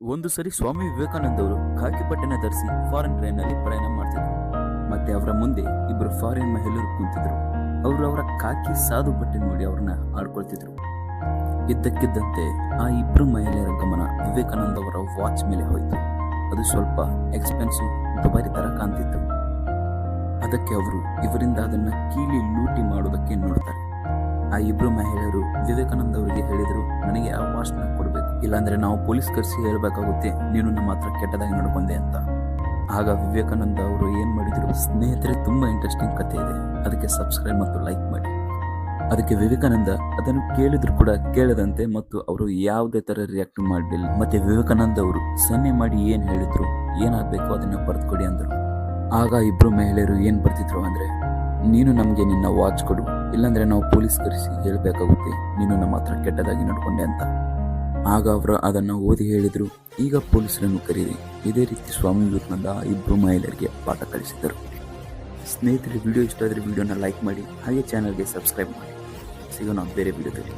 ಒಂದು ಸರಿ ಸ್ವಾಮಿ ವಿವೇಕಾನಂದ ಅವರು ಖಾಕಿ ಪಟ್ಟಣ ಧರಿಸಿ ಫಾರಿನ್ ಟ್ರೈನ್ನಲ್ಲಿ ಪ್ರಯಾಣ ಮಾಡ್ತಿದ್ರು. ಮತ್ತೆ ಅವರ ಮುಂದೆ ಇಬ್ಬರು ಫಾರಿನ್ ಮಹಿಳೆಯರು ಕುಂತಿದ್ರು. ಅವರು ಅವರ ಖಾಕಿ ಸಾಧು ಬಟ್ಟೆ ನೋಡಿ ಅವ್ರನ್ನ ಆಡ್ಕೊಳ್ತಿದ್ರು ಇದ್ದಕ್ಕಿದ್ದಂತೆ ಆ ಇಬ್ರು ಮಹಿಳೆಯರ ಗಮನ ವಿವೇಕಾನಂದ ಅವರ ವಾಚ್ ಮೇಲೆ ಹೋಯಿತು. ಅದು ಸ್ವಲ್ಪ ಎಕ್ಸ್ಪೆನ್ಸಿವ್ ದುಬಾರಿ ತರ ಕಾಣ್ತಿತ್ತು. ಅದಕ್ಕೆ ಅವರು ಇವರಿಂದ ಅದನ್ನ ಕೀಲಿ ಲೂಟಿ ಮಾಡೋದಕ್ಕೆ ನೋಡ್ತಾರೆ. ಆ ಇಬ್ರು ಮಹಿಳೆಯರು ವಿವೇಕಾನಂದ ಅವರಿಗೆ ಹೇಳಿದರು, ನನಗೆ ಆ ವಾಚ್ನ ಕೊಡಬೇಕು. ಇಲ್ಲಾಂದ್ರೆ ನಾವು ಪೊಲೀಸ್ ಕರೆಸಿ ಹೇಳಬೇಕಾಗುತ್ತೆ, ನೀನು ನಮ್ಮ ಹತ್ರ ಕೆಟ್ಟದಾಗಿ ನಡ್ಕೊಂಡೆ ಅಂತ. ಆಗ ವಿವೇಕಾನಂದ ಅವರು ಏನು ಮಾಡಿದ್ರು, ಸ್ನೇಹಿತರೆ ತುಂಬಾ ಇಂಟ್ರೆಸ್ಟಿಂಗ್ ಕಥೆ ಇದೆ. ಅದಕ್ಕೆ ಸಬ್ಸ್ಕ್ರೈಬ್ ಮತ್ತು ಲೈಕ್ ಮಾಡಿ. ಅದಕ್ಕೆ ವಿವೇಕಾನಂದ ಅದನ್ನು ಕೇಳಿದ್ರು ಕೂಡ ಕೇಳದಂತೆ ಮತ್ತು ಅವರು ಯಾವುದೇ ತರ ರಿಯಾಕ್ಟ್ ಮಾಡಲಿಲ್ಲ. ಮತ್ತೆ ವಿವೇಕಾನಂದ ಅವರು ಸನ್ನೆ ಮಾಡಿ ಏನು ಹೇಳಿದ್ರು, ಏನಾಗಬೇಕು ಅದನ್ನ ಬರೆದುಕೊಡಿ ಅಂದರು. ಆಗ ಇಬ್ರು ಮಹಿಳೆಯರು ಏನು ಬರ್ತಿದ್ರು ಅಂದ್ರೆ, ನೀನು ನಮಗೆ ನಿನ್ನ ವಾಚ್ ಕೊಡು, ಇಲ್ಲಾಂದ್ರೆ ನಾವು ಪೊಲೀಸ್ ಕರೆಸಿ ಹೇಳಬೇಕಾಗುತ್ತೆ, ನೀನು ನಮ್ಮ ಹತ್ರ ಕೆಟ್ಟದಾಗಿ ನಡ್ಕೊಂಡೆ ಅಂತ. ಆಗ ಅವರು ಅದನ್ನು ಓದಿ ಹೇಳಿದರು. ಈಗ ಪೊಲೀಸರನ್ನು ಕರೀರಿ. ಇದೇ ರೀತಿ ಸ್ವಾಮಿ ವಿವೇಕಾನಂದ ಇಬ್ಬರು ಮಹಿಳೆಯರಿಗೆ ಪಾಠ ಕಲಿಸಿದರು. ಸ್ನೇಹಿತರಿಗೆ ವಿಡಿಯೋ ಇಷ್ಟ ಆದರೆ ವಿಡಿಯೋನ ಲೈಕ್ ಮಾಡಿ, ಹಾಗೆ ಚಾನಲ್ಗೆ ಸಬ್ಸ್ಕ್ರೈಬ್ ಮಾಡಿ. ಸಿಗೋಣ ಬೇರೆ ವಿಡಿಯೋದಲ್ಲಿ.